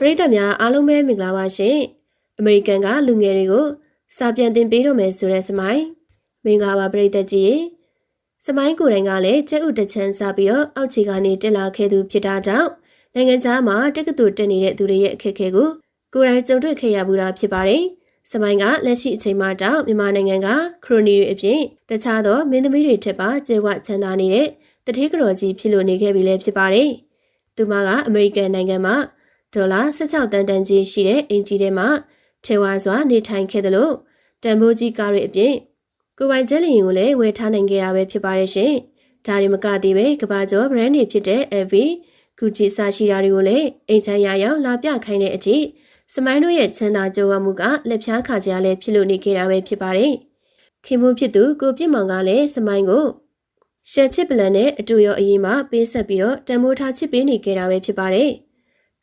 ပရိသတ်များအားလုံးပဲမင်္ဂလာပါရှင်အမေရိကန်ကလူငယ်တွေကိုစာပြန်တင်ပေးတော့မယ်ဆိုတဲ့စမိုင်းမင်္ဂလာပါပရိသတ်ကြီးရေစမိုင်းကိုယ်တိုင်ကလည်းကျဲဥတချမ်းစားပြီးတော့အောက်ခြေကနေတက်လာခဲ့သူဖြစ်တာကြောင့်နိုင်ငံခြားမှာတက္ကသိုလ်တက်နေတဲ့သူတွေရဲ့အခက်အခဲကိုကိုယ်တိုင်ကြုံတွေ့ခဲ့ရမှုတာဖြစ်ပါတယ်စမိုင်းကလက်ရှိအချိန်မှာတောင်မြန်မာနိုင်ငံကခရိုနီတွေအပြင်တခြားသောမင်းသမီးတွေထက်ပါကျေဝချမ်းသာနေတဲ့တတိကတော်ကြီးဖြစ်လို့နေခဲ့ပြီလည်းဖြစ်ပါတယ်သူမကအမေရိကန်နိုင်ငံမှာ ဒေါ်လာ16တန်တန်ကြီးရှိတဲ့အင်ဂျီထဲမှာထေဝါစွာနေထိုင်ခဲ့တယ်လို့တန်ဖိုးကြီးကားတွေအပြင်ကိုပိုင်ကျက်လီရင်ကိုလည်းဝယ်ထားနိုင်ခဲ့တာပဲဖြစ်ပါတယ်ရှင်။ဒါတွေမကသေးပဲကဘာကျော် brand တွေဖြစ်တဲ့ LV, Gucci စရှိတာတွေကိုလည်းအိမ်ချမ်းရရောက်လာပြခိုင်းတဲ့အထိစမိုင်းတို့ရဲ့ချမ်းသာကြွယ်ဝမှုကလက်ဖြားခါကြလည်းဖြစ်လို့နေခဲ့တာပဲဖြစ်ပါတယ်။ခင်မိုးဖြစ်သူကိုပြစ်မောင်ကလည်းစမိုင်းကိုရှက်ချစ်ပလန်နဲ့အတူရောအရင်မှပေးဆက်ပြီးတော့တန်မိုးထားချစ်ပေးနေခဲ့တာပဲဖြစ်ပါတယ်။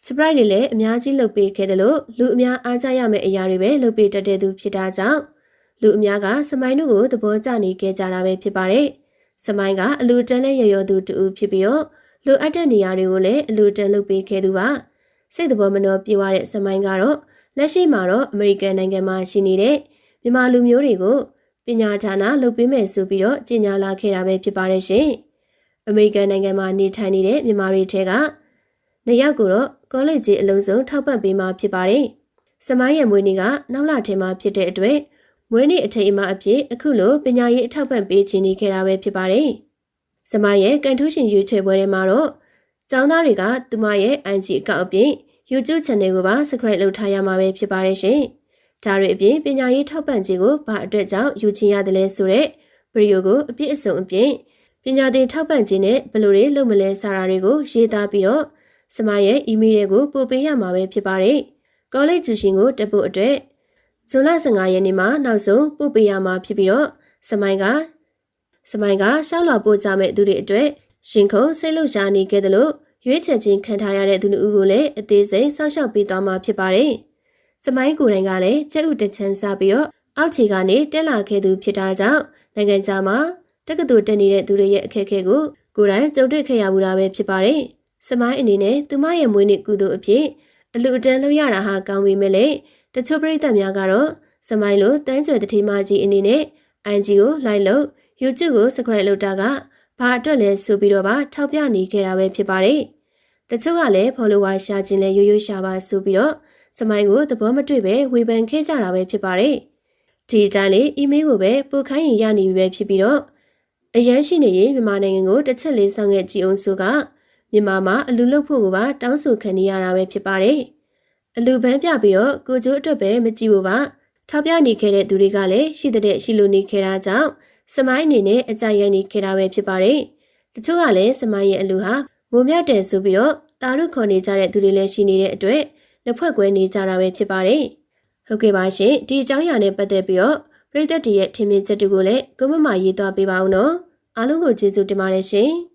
surprise တွေလည်းအများကြီးလုပ်ပေးခဲ့တယ်လို့လူအများအားကြရမယ့်အရာတွေပဲလုပ်ပေးတတ်တဲ့သူဖြစ်တာကြောင့်လူအများကစမိုင်းတို့ကိုသဘောကျနေခဲ့ကြတာပဲဖြစ်ပါတယ်။စမိုင်းကအလူတန်းနဲ့ရရသူတူဖြစ်ပြီးတော့လူအပ်တဲ့နေရာတွေကိုလည်းအလူတန်းလုပ်ပေးခဲ့သူပါ။စိတ်သဘောမနှောပြေဝတဲ့စမိုင်းကတော့လက်ရှိမှာတော့အမေရိကန်နိုင်ငံမှာရှိနေတဲ့မြန်မာလူမျိုးတွေကိုပညာဌာနလုပ်ပေးမယ်ဆိုပြီးတော့ကြေညာလာခဲ့တာပဲဖြစ်ပါတယ်ရှင်။အမေရိကန်နိုင်ငံမှာနေထိုင်နေတဲ့မြန်မာတွေထဲက နှစ်ယောက်ကိုတော့ကောလိပ်ကြီးအလုံးစုံထောက်ပံ့ပေးမှာဖြစ်ပါတယ်။စမိုင်းရဲ့မွေးနေ့ကနောက်လထဲမှာဖြစ်တဲ့အတွက်မွေးနေ့အထိမ်းအမှအဖြစ်အခုလိုပညာရေးအထောက်ပံ့ပေးခြင်းနေခဲ့တာပဲဖြစ်ပါတယ်။စမိုင်းရဲ့ကန်ထူးရှင်ရွေးချယ်ပွဲထဲမှာတော့ကျောင်းသားတွေကသူမရဲ့ IG အကောင့်အပြင် YouTube Channel ကိုပါ Subscribe လုပ်ထားရမှာပဲဖြစ်ပါတယ်ရှင်။ဒါတွေအပြင်ပညာရေးထောက်ပံ့ခြင်းကိုဘာအတွက်ကြောင့်ယူချင်ရတယ်လဲဆိုတဲ့ဗီဒီယိုကိုအပြည့်အစုံအပြင်ပညာသင်ထောက်ပံ့ခြင်းနဲ့ဘယ်လိုတွေလုပ်မလဲစာရာတွေကိုရေးသားပြီးတော့ စမရဲ့ email တွေကိုပို့ပေးရမှာပဲဖြစ်ပါတယ်။ကောလိပ်ကျူရှင်ကိုတက်ဖို့အတွက်ဇွန်လ15ရက်နေ့မှာနောက်ဆုံးပို့ပေးရမှာဖြစ်ပြီးတော့စမိုင်းကစမိုင်းကရှောက်လာပို့ကြမဲ့သူတွေအတွက်ရှင်ခုံစိတ်လှုပ်ရှားနေခဲ့တယ်လို့ရွေးချယ်ခြင်းခံထားရတဲ့သူတို့ကိုလည်းအသေးစိတ်စောင့်ရှောက်ပေးသွားမှာဖြစ်ပါတယ်။စမိုင်းကိုယ်တိုင်ကလည်းကျက်ဥတချမ်းစားပြီးတော့အောက်ခြေကနေတက်လာခဲ့သူဖြစ်တာကြောင့်နိုင်ငံခြားမှာတက္ကသိုလ်တက်နေတဲ့သူတွေရဲ့အခက်အခဲကိုကိုယ်တိုင်ကြုံတွေ့ခဲ့ရမှုတာပဲဖြစ်ပါတယ်။ စမိုင်းအနေနဲ့သူမရဲ့မွေးနေ့ကုသိုလ်အဖြစ်အလူအတန်းလုပ်ရတာဟာကောင်းပေမဲ့လည်းတချို့ပရိသတ်များကတော့စမိုင်းလိုတန်းကျွယ်တတိမကြီးအနေနဲ့ IG ကိုလိုက်လို့ YouTube ကို subscribe လုပ်တာကဘာအတွက်လဲဆိုပြီးတော့ပါထောက်ပြနေခဲ့တာပဲဖြစ်ပါတယ်။တချို့ကလည်း follower ရှာခြင်းလဲရိုးရိုးရှာပါဆိုပြီးတော့စမိုင်းကိုသဘောမတွေ့ပဲဝေဖန်ခဲ့ကြတာပဲဖြစ်ပါတယ်။ဒီတိုင်းလေး email ကိုပဲပို့ခိုင်းရင်ရနေပြီပဲဖြစ်ပြီးတော့အရန်ရှိနေရင်မြန်မာနိုင်ငံကိုတစ်ချက်လေးဆောင်ခဲ့ကြည့်အောင်ဆိုက မြန်မာမှာအလူလုပ်ဖို့ကပါတောင်းဆိုခံနေရတာပဲဖြစ်ပါတယ်။အလူပန်းပြပြီးတော့ကိုကျိုးအတွက်ပဲမကြည့်ဘူးပါ။ထောက်ပြနေခဲ့တဲ့သူတွေကလည်းရှိတဲ့ရှိလို့နေခဲ့တာကြောင့်စမိုင်းအနေနဲ့အကြိုက်ရိုက်နေခဲ့တာပဲဖြစ်ပါတယ်။တချို့ကလည်းစမိုင်းရဲ့အလူဟာမိုးမြတယ်ဆိုပြီးတော့တာရုခေါ်နေကြတဲ့သူတွေလည်းရှိနေတဲ့အတွက်လက်ဖွဲ့ကွဲနေကြတာပဲဖြစ်ပါတယ်။ဟုတ်ကဲ့ပါရှင်ဒီအကြောင်းအရာနဲ့ပတ်သက်ပြီးတော့ပြည်သက်တရဲ့ထင်မြင်ချက်တွေကိုလည်းကွန်မန့်မှာရေးသွားပေးပါဦးနော်။အားလုံးကိုကျေးဇူးတင်ပါတယ်ရှင်။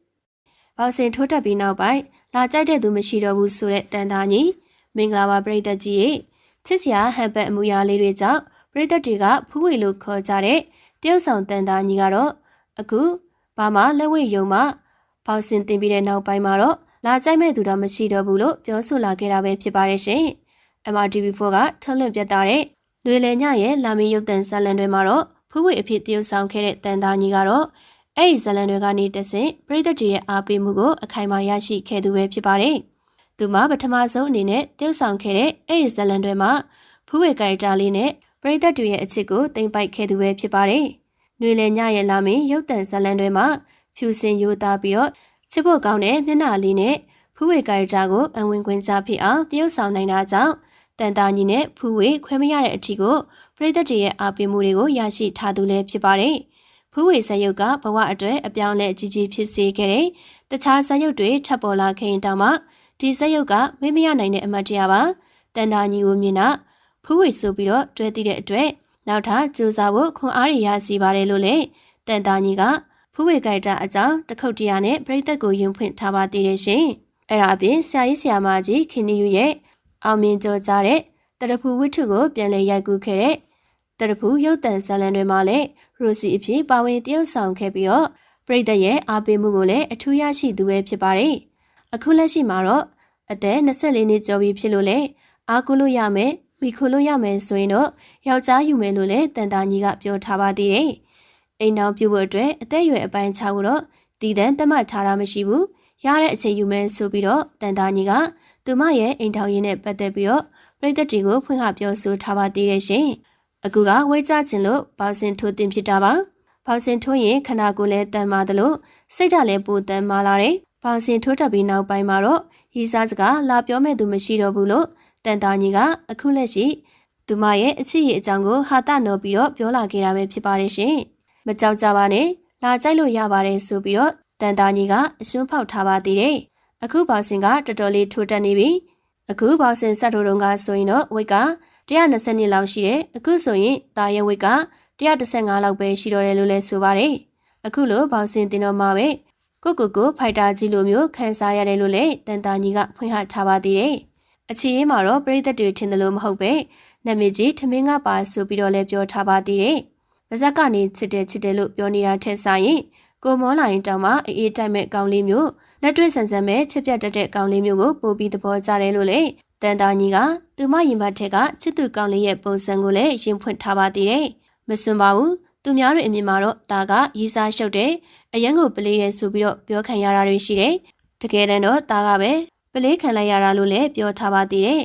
ဘောက်စင်ထိုးတက်ပြီးနောက်ပိုင်းလာကြိုက်တဲ့သူမရှိတော့ဘူးဆိုတဲ့တန်သားကြီးမင်္ဂလာပါပရိသတ်ကြီးရဲ့ချစ်စရာဟန်ပတ်အမှုရာလေးတွေကြောင့်ပရိသတ်တွေကဖူးဝေလို့ခေါ်ကြတဲ့တရုတ်ဆောင်တန်သားကြီးကတော့အခုဘာမှလက်ဝဲယုံမှဘောက်စင်တင်ပြီးတဲ့နောက်ပိုင်းမှာတော့လာကြိုက်မဲ့သူတော့မရှိတော့ဘူးလို့ပြောဆိုလာခဲ့တာပဲဖြစ်ပါတယ်ရှင် MRTV4 ကထုတ်လွှင့်ပြသတဲ့လွေလည်ညရဲ့လာမီရုပ်တံဇာလန်တွေမှာတော့ဖူးဝေအဖြစ်တရုတ်ဆောင်ခဲ့တဲ့တန်သားကြီးကတော့ အဲ့ဒီဇလန်တွေကနေတဆင့်ပြည်သက်တွေရဲ့အားပေးမှုကိုအခိုင်အမာရရှိခဲ့သူပဲဖြစ်ပါတယ်။သူမှပထမဆုံးအနေနဲ့တယောက်ဆောင်ခဲ့တဲ့အဲ့ဒီဇလန်တွေမှာဖူးဝေကာရီတာလေးနဲ့ပြည်သက်တွေရဲ့အချစ်ကိုတင်ပိုက်ခဲ့သူပဲဖြစ်ပါတယ်။ຫນွေလည်ညရဲ့လာမင်းရုပ်တံဇလန်တွေမှာဖြူစင်ရိုးသားပြီးတော့ချစ်ဖို့ကောင်းတဲ့မျက်နှာလေးနဲ့ဖူးဝေကာရီတာကိုအဝင်ခွင့်စားဖြစ်အောင်တယောက်ဆောင်နိုင်တာကြောင့်တန်တာညီနဲ့ဖူးဝေခွဲမရတဲ့အထီကိုပြည်သက်တွေရဲ့အားပေးမှုတွေကိုရရှိထားသူလည်းဖြစ်ပါတယ်။ ဖူးဝေဇယုတ်ကဘဝအတွက်အပြောင်းလဲအကြီးကြီးဖြစ်စေခဲ့တဲ့တခြားဇယုတ်တွေထပ်ပေါ်လာခဲ့ရင်တောင်မှဒီဇယုတ်ကမေ့မရနိုင်တဲ့အမတ်တရားပါတန်တာညီကိုမြင်တာဖူးဝေဆိုပြီးတော့တွဲသိတဲ့အတွက်နောက်ထပ်ကြိုးစားဖို့ခွန်အားရရစီပါတယ်လို့လေတန်တာညီကဖူးဝေကြိုက်တာအကြောင်းတခုတ်တရာနဲ့ပြိသက်ကိုယုံဖွင့်ထားပါသေးတယ်ရှင်အဲ့ဒါအပြင်ဆရာကြီးဆရာမကြီးခင်နီယူရဲ့အောင်မြင်ကြောကြားတဲ့တရဖူဝိထုကိုပြန်လည်ရိုက်ကူးခဲ့တဲ့တရဖူရုပ်တံဇာလန်တွေမှာလည်း ရိုစီအဖြစ်ပါဝင်တရုပ်ဆောင်ခဲ့ပြီးတော့ပရိသတ်ရဲ့အားပေးမှုကိုလည်းအထူးရရှိသူပဲဖြစ်ပါတယ်။အခုလက်ရှိမှာတော့အသက်24နှစ်ကျော်ပြီဖြစ်လို့လေအားကိုလို့ရမယ်မိခိုလို့ရမယ်ဆိုရင်တော့ယောက်ျားယူမယ်လို့လည်းတန်တာကြီးကပြောထားပါသေးတယ်အိမ်တော်ပြုတ်ဖို့အတွက်အသက်အရွယ်အပိုင်းခြားကိုတော့တည်တံ့တတ်မှတ်ထားတာမရှိဘူးရတဲ့အချိန်ယူမယ်ဆိုပြီးတော့တန်တာကြီးကသူမရဲ့အိမ်ထောင်ရင်းနဲ့ပတ်သက်ပြီးတော့ပြည်သက်တွေကိုဖွင့်ဟပြောဆိုထားပါသေးတယ်ရှင် အခုကဝဲကြခြင်းလို့ဘောက်စင်ထိုးတင်ဖြစ်တာပါဘောက်စင်ထိုးရင်ခန္ဓာကိုယ်လည်းတန်မာတယ်လို့စိတ်ဓာတ်လည်းပိုတန်မာလာတယ်ဘောက်စင်ထိုးတက်ပြီးနောက်ပိုင်းမှာတော့ရီစားစကားလာပြောမဲ့သူမရှိတော့ဘူးလို့တန်တာကြီးကအခုလက်ရှိသူမရဲ့အချစ်ရအကြောင်းကိုဟာတနော်ပြီးတော့ပြောလာခဲ့တာပဲဖြစ်ပါတယ်ရှင်မကြောက်ကြပါနဲ့လာကြိုက်လို့ရပါတယ်ဆိုပြီးတော့တန်တာကြီးကအစွန်းဖောက်ထားပါသေးတယ်အခုဘောက်စင်ကတော်တော်လေးထိုးတက်နေပြီအခုဘောက်စင်ဆက်ထိုးတုံးကဆိုရင်တော့ဝိတ်က 120နှစ်လောက်ရှိတယ်အခုဆိုရင်တာရဲဝိတ်က115လောက်ပဲရှိတော့တယ်လို့လဲဆိုပါတယ်အခုလိုဘောက်စင်တင်တော့မှာပဲကိုကိုကိုဖိုက်တာကြီးလိုမျိုးခန်းစားရတယ်လို့လည်းတန်တာကြီးကဖွင့်ဟထားပါသေးတယ်။အချီရေးမှာတော့ပြိသက်တွေထင်တယ်လို့မဟုတ်ပဲနမည်ကြီးထမင်းကပါဆိုပြီးတော့လည်းပြောထားပါသေးတယ်။ပါဇက်ကနေချစ်တယ်ချစ်တယ်လို့ပြောနေတာထက်ဆိုင်ရင်ကိုမောလာရင်တောင်မှအေးအေးတိုက်မဲ့ကောင်းလေးမျိုးလက်တွေ့ဆန်ဆန်မဲ့ချစ်ပြတ်တတ်တဲ့ကောင်းလေးမျိုးကိုပို့ပြီးသဘောကျတယ်လို့လည်း တန်တာကြီးကသူမရင်မထက်ကချစ်သူကောင်းလေးရဲ့ပုံစံကိုလည်းရင်ဖွင့်ထားပါသေးတယ်။မစွန်ပါဘူး။သူများတွေအမြင်မှာတော့ဒါကရီးစားရှုပ်တယ်အရန်ကိုပလေးရဲဆိုပြီးတော့ပြောခံရတာတွေရှိတယ်တကယ်တမ်းတော့ဒါကပဲပလေးခံလိုက်ရတာလို့လည်းပြောထားပါသေးတယ်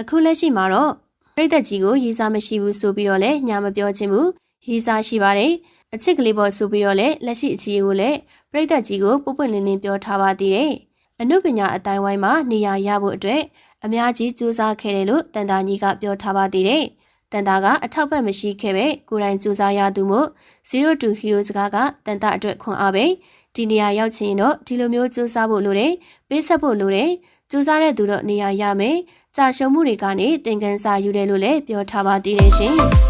အခုလက်ရှိမှာတော့ပြိသက်ကြီးကိုရီးစားမရှိဘူးဆိုပြီးတော့လည်းညာမပြောချင်ဘူးရီးစားရှိပါတယ်အချစ်ကလေးပေါ်ဆိုပြီးတော့လည်းလက်ရှိအခြေကိုလည်းပြိသက်ကြီးကိုပုပ်ပွင့်လင်းလင်းပြောထားပါသေးတယ်အနုပညာအတိုင်းဝိုင်းမှာနေရာရဖို့အတွက် အများကြီးစူးစမ်းခဲ့တယ်လို့တန်တာကြီးကပြောထားပါသေးတယ်တန်တာကအထောက်ပံ့မရှိခဲ့ပဲကိုယ်တိုင်စူးစမ်းရသူမို့0 to hero စကားကတန်တာအတွက်ခွန်အားပဲဒီနေရာရောက်ချင်တော့ဒီလိုမျိုးစူးစမ်းဖို့လိုတယ်ပေးဆက်ဖို့လိုတယ်စူးစမ်းတဲ့သူတော့နေရာရမယ်ကြာရှုံးမှုတွေကနေသင်ခန်းစာယူတယ်လို့လည်းပြောထားပါသေးတယ်ရှင်